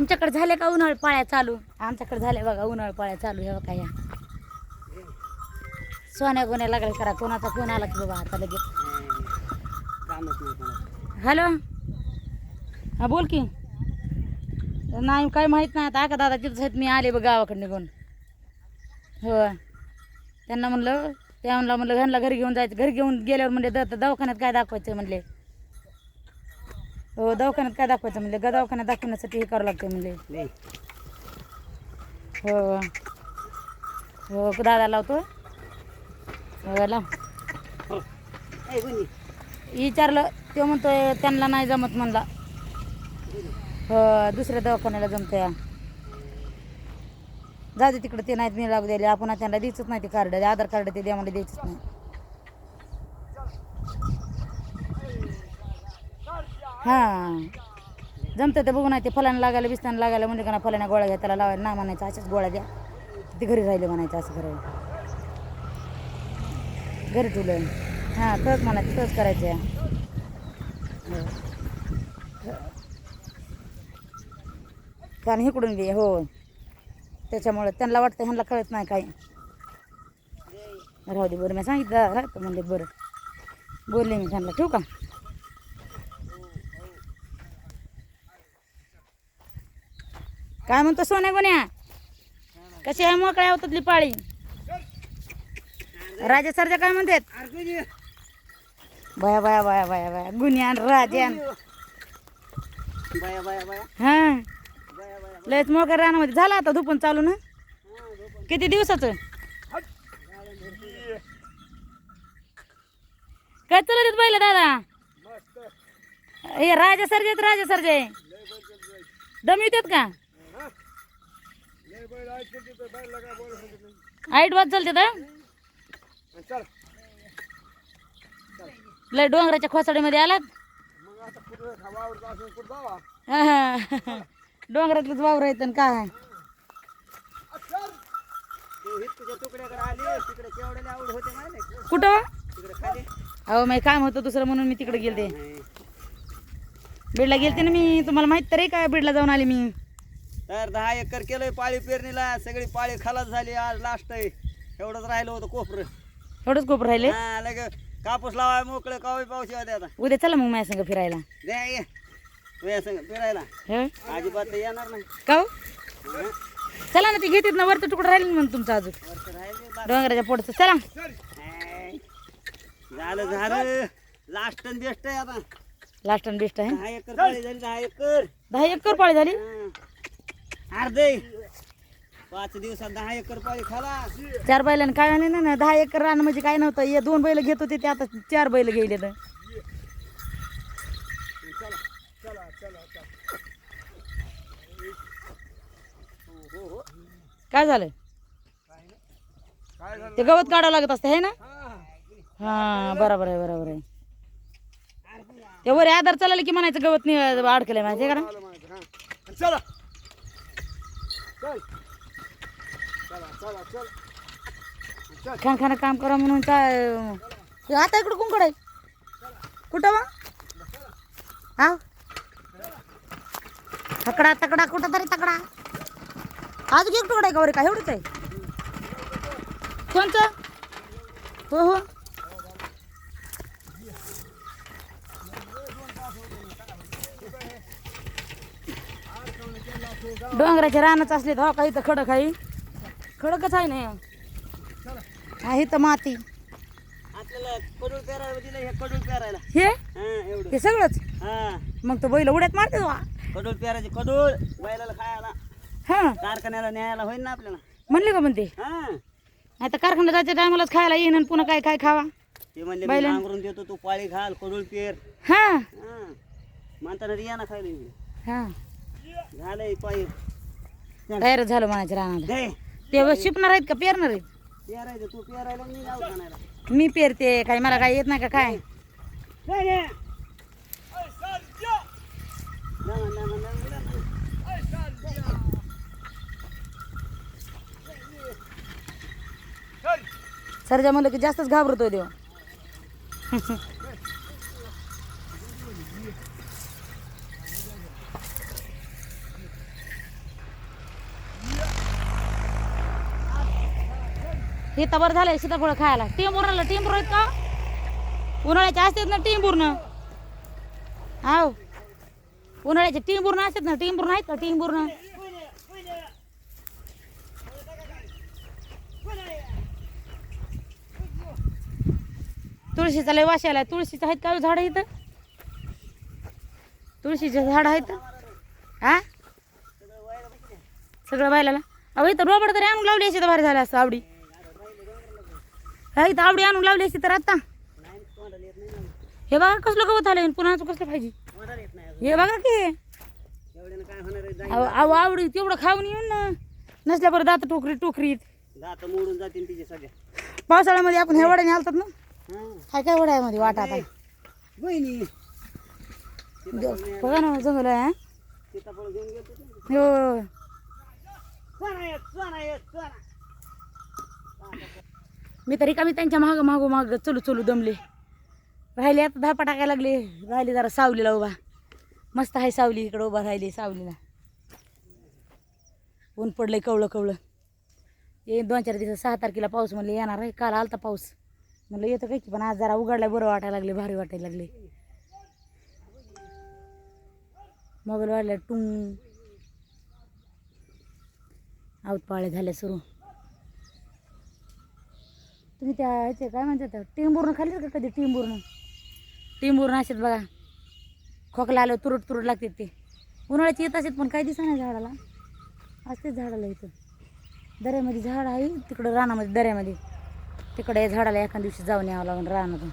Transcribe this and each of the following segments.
तुमच्याकडे झाले का उन्हाळ पाळ्या चालू? आमच्याकडे झाले बघा उन्हाळ पाळ्या चालू हे बघा या. सोन्या गुन्ह्या लागले करा कोणाचा फोन आला की बाबा आता लगेच. हॅलो हा बोल की. नाही काय माहीत नाही आता का दादा तिथं आहेत मी आले बघ गावाकडे निघून. हो त्यांना म्हणलं त्या म्हणलं म्हणलं घरला घरी घेऊन जायचं घरी घेऊन गेल्यावर म्हणले द दवाखान्यात काय दाखवायचं म्हणले. हो दवाखान्यात काय दाखवायचं म्हणले? ग दवाखान्यात दाखवण्यासाठी हे करावं लागतं म्हणले. नाही. हो. हो दादा लावतो. हो लाव. विचारलं तो म्हणतोय त्यांना नाही जमत म्हणला. हो दुसऱ्या दवाखान्याला जमतोय. जाऊ दे तिकडे ते नाहीत मी लागू द्यायला. आपण त्यांना द्यायचंच नाही ते कार्ड. आधार कार्ड ते द्या मला द्यायचंच नाही. हां. जमतं ते बघू नाही ते फलानं लागायला बिस्ताना लागायला म्हणजे का ना फलाना गोळ्या घ्या त्याला लावायला नाही म्हणायचं अशाच गोळ्या द्या. ते घरी राहिले म्हणायचं असं करायला. घरी ठेवलं. हां तच म्हणायचं तच करायचं. आहे कारण इकडून बी हो. त्याच्यामुळे त्यांना वाटतं ह्यांना कळत नाही काही. राहू दे बरं मी सांगितलं राहतं म्हणले बरं. बोलले मी त्यांना ठेवू का? काय म्हणतो सोन्या गोन्या कशी आहे मोकळ्या होतातली पाळी? राजा सरजा काय म्हणतात? बाया बाया बाया बाया बाया. गुन्ह्यान राजान. हा. लयच मोकळ्या रानामध्ये. झाला आता धुपून चालू ना? किती दिवसाचं? काय चालत आहेत बैल दादा? हे राजा सरजे आहेत, राजा सरजे दम येतात का? आईट वाज चालते तर लय डोंगराच्या खोसाडीमध्ये आलात? डोंगरातलंच वावर येत काय? कुठं? अहो मी काम होतं दुसरं म्हणून मी तिकडे गेलते. बीडला गेलते ना मी. तुम्हाला माहीत तरी काय बीडला जाऊन आले मी. तर दहा एकर केलंय पाळी पेरणीला. सगळी पाळी खलास झाली. आज लास्ट आहे. एवढंच राहिलं होतं कोपरं. एवढंच कोप राहिले? हा लगे कापूस लावाय मोकळे कावळी पावशी होते आता. उद्या चला मग माझ्या संग फिरायला. द्या ये. तुझ्या संग फिरायला. हं? अजिबात तर येणार नाही. का हो? हं? चला ना ते घेतात ना वरचं तुकडं राहील म्हणून तुमचं अजून. वर्ष राहिले बा- डोंगराच्या पोटचं चला. झालं झालं. लास्ट बेस्ट आहे आता. लास्ट आणि बेस्ट आहे? दहा एकर पाळी झाली दहा एकर. दहा एकर पाळी झाली? हं. अर्धे पाच दिवसात दहा एकर खाला. चार बैलांनी काय नाही ना दहा एकर रान म्हणजे काय नव्हतं. हे दोन बैल घेत होते ते आता चार बैल गेले तर काय झालं ते गवत काढावं लागत असतं हे ना? हा बरोबर आहे बरोबर आहे. ते वर आधार चालले की म्हणायचं गवत नाही अडकलंय माहिती आहे का चल. चला चला चल. खान खाना काम करा म्हणून काय आता इकडं कुंकड आहे? कुठं मग हा? तकडा तकडा कुठं तरी तकडा. अजून एक तुकडा आहे का बरं का? एवढंच आहे. कोणचं? हो हो. डोंगराच्या रानाच असले तर हो काही तर खडक आहे. खडकच आहे ना हा. इथं माती. हे हे? एवढं. सगळंच? हा. मग तो बैल उड्यात मारते कडूळ पेरायचे कडूळ बैलाला खायला. हा. कारखान्याला न्यायला होईल ना आपल्याला. म्हणले का म्हणते? हा. आता कारखान्यात जायच्या टायमालाच खायला येईन आणि पुन्हा काय काय खावा? ते म्हणले मी नांगरून देतो तू पाळी घाल कडूळ पेर. हा. म्हणताना या ना खायला इकडे हा. झालंय पायी. तयारच झालं म्हणायचं राहणार दे. ते शिपणार आहेत का? पेरणार आहेत? पेरायचं तू पेरायला मी जाऊ खाणायला मी पेरते काय मला काय येत नाही का? काय. सरजा म्हणलं की जास्तच घाबरतोय देव. तिथं बरं झालंय सीताफळ खायला. टिंबूर उरलं टिंबूर आहेत का? उन्हाळ्याचे असतात ना टिंबूरनं हाव. उन्हाळ्याचे टिंबूरनं असतात ना? टिंबूर आहेत का टिंबूरनं तुळशीचा लय वाशाला तुळशीचं आहेत का झाड इथं? तुळशीचे झाड आहेत? हा सगळं बायला अहो इथं रोबड तरी आणून लावली अशी तर भारी झालं असतं आवडी. इथं आवडी आणून लावली असती तर आता. हे बघा कसलं गवत आलं पुन्हा कसलं पाहिजे? हे बघा की. अहो आवडी तेवढं खाऊन येऊन ना. नसल्या बरं दात टोकरी टोकरीत. दात मोडून जातील तिचे सगळ्या पावसाळ्यामध्ये आपण ह्या वड्याने आलतात ना? हा. काय काय वड्यामध्ये वाटा आता? बघा ना जंगल आहे हा? सीताफळ घेऊन गेलो होतो. हो चला ये, चला ये, चला. मी तरी का मी त्यांच्या मागं मागो मागं चलू चलू दमले. राहिले आता धापा टाकायला लागले. राहिले जरा सावलीला उभा. मस्त आहे सावली इकडं उभा राहिली सावलीला. ऊन पडलंय कवळं कवळं. ये दोन चार दिवस सहा तारखेला पाऊस म्हणलं येणार आहे. काल आलता पाऊस. म्हणलं येतं काय की पण आज जरा उघडलाय बरं वाटायला लागले भारी वाटायला लागले. मोबाईल वाढला टुंग. आऊत पाळे झाले सुरू. तुम्ही त्या ह्याचे काय म्हणतात टिंबूरनं खाल्ले का कधी टिंबूरनं टिंबूरनं असेत बघा. खोकला आलं तुरट तुरट लागतात ते. उन्हाळ्याची येत असेल पण काही दिसा झाडाला. असतेच झाडाला इथं. दऱ्यामध्ये झाड आहे तिकडं रानामध्ये दऱ्यामध्ये. तिकडे झाडाला एखाद्या दिवशी जाऊन यावं लागून रानातून.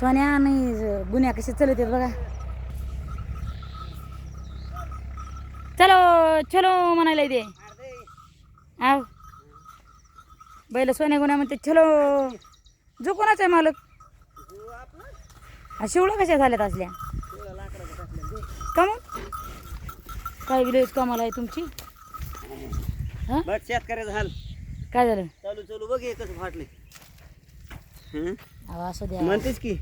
सोन्या आणि गुन्ह्या कसे चलत आहेत बघा. चलो चलो म्हणायला ते. आव. बैल सोन्या गुन्हा म्हणते चलो जो कोणाचा आहे मालक? हा शिवळा कशा झाल्यात असल्या. का मग? काय विलेज कामाला आहे तुमची? हा? शेतकऱ्याचं हाल काय झालं? चालू चालू बघ हे कसं फाटले अहो असं द्या. म्हणतेच की?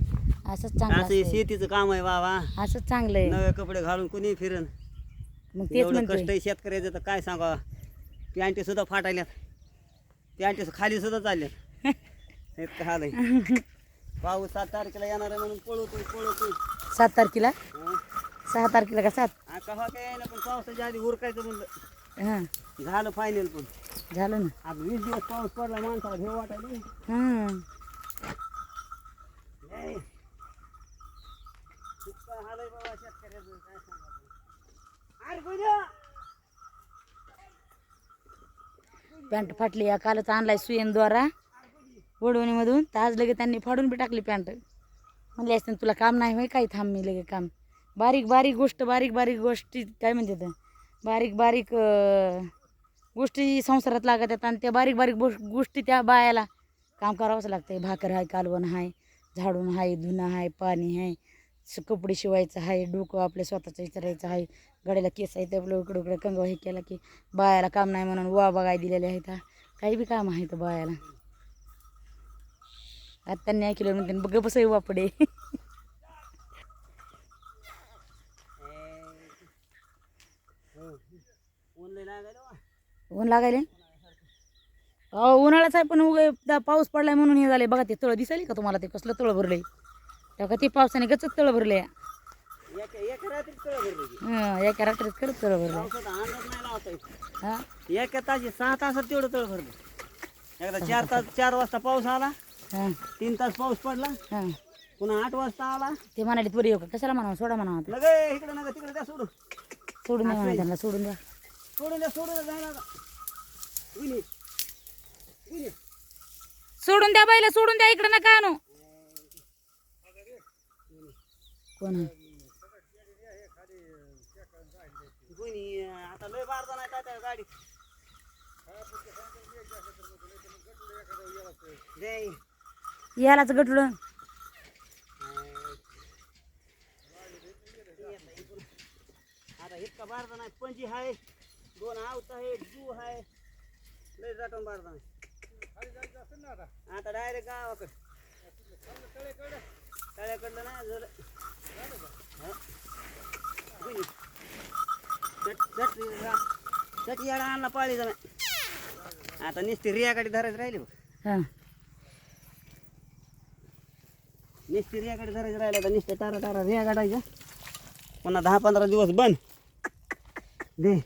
असंच चांगलं असं हे असतंय. शेतीचं काम आहे बाबा. असंच चांगलं आहे. नवे कपडे घालून कोणी फिरन? मग तेच एवढं कष्ट आहे शेतकऱ्याचं तर काय सांगा पॅन्टी सुद्धा फाटायल्यात. पॅन्टी खाली सुद्धा चालल्यात इतकं हाल आहे पाऊस सात तारखेला येणार आहे म्हणून पळवतोय पळवतोय. सात तारखेला? हं. सहा तारखेला का सात? हा, काय येईना पण पावसाच्या आधी उरकायचं म्हणलं. हां. झालं फायनल पण. झालं ना. आज वीस दिवस पाऊस पडला माणसाला भेव वाटायला हां. इतकं हाल आहे बाबा शेतकऱ्याचं काय सांगायचं अरे! पॅन्ट फाटली या कालच आणलाय सुयनद्वारा वडवणीमधून. तर आज लगे त्यांनी फाडून बी टाकली पॅन्ट. म्हणले असते तुला काम नाही होय काही थांब मी लगे काम. बारीक बारीक गोष्ट बारीक बारीक गोष्टी काय म्हणते तर बारीक बारीक गोष्टी संसारात लागत आहेत आणि त्या बारीक बारीक गोष्टी त्या बायाला काम करावंच लागतंय. भाकर आहे कालवण आहे झाडून आहे धुणं आहे पाणी आहे कपडे शिवायचं आहे डोकं आपल्या स्वतःचं विचारायचं आहे. गड्याला केस आहे आपलं इकडं इकडं कंगवा हे केला की बायाला काम नाही म्हणून वा बघाय दिलेले आहेत. काही बी काम आहे तर बायाला आता त्यांनी ऐकलं म्हणते बघ बस वापडे. ऊन ऊन लागायले? अहो उन्हाळ्याच आहे पण उगे पाऊस पडलाय म्हणून हे झाले बघा ते तळ दिसायले का तुम्हाला? ते कसलं तळ भरलंय? तेव्हा ते पावसाने गचत तळ भरले. एक एक रात्रीत कळ भरली. हं एका रात्रीत खरंच तळ भरलं. पावसाचा अंदाज नाही लावता येत. हा? एका ताशी सहा तासात तेवढं तळ भरलं. एकदा चार तास चार वाजता पाऊस आला. हां. तीन तास पाऊस पडला. हां. पुन्हा आठ वाजता आला. ते म्हणाले बरं येऊ का? कशाला म्हणावं? सोडा म्हणावं आता. लगे इकडे नका तिकडे द्या सोडून. सोडून द्या म्हणा त्यांना सोडून द्या. सोडून द्या सोडून द्या जायला. सोडून द्या बाईला सोडून द्या इकडं नका आणू. कोण? आहे? आता लय बारदा नाही तात्या गाडी. जय. यालाच गटुड आता इतका बारदा नाही पंजी आहे दोन आवत आहे जू आहे लय जाटून बारदा नाही आता डायरेक्ट गावाकडे. तळ्याकडलं हा. गुन्हे. चट- याडा आणला पाळी जमा आता नुसती रियाकडे धरायचं राहिली बघ. हां. नुसती रेगाडी धरायचं राहिलं तर नुसते तारा तारा रेगा काढायच्या पुन्हा दहा पंधरा दिवस बंद. दे.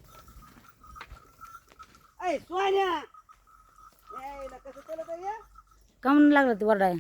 सोन्या! कसं केलं तर या का म्हणून लागलं ते वरडाय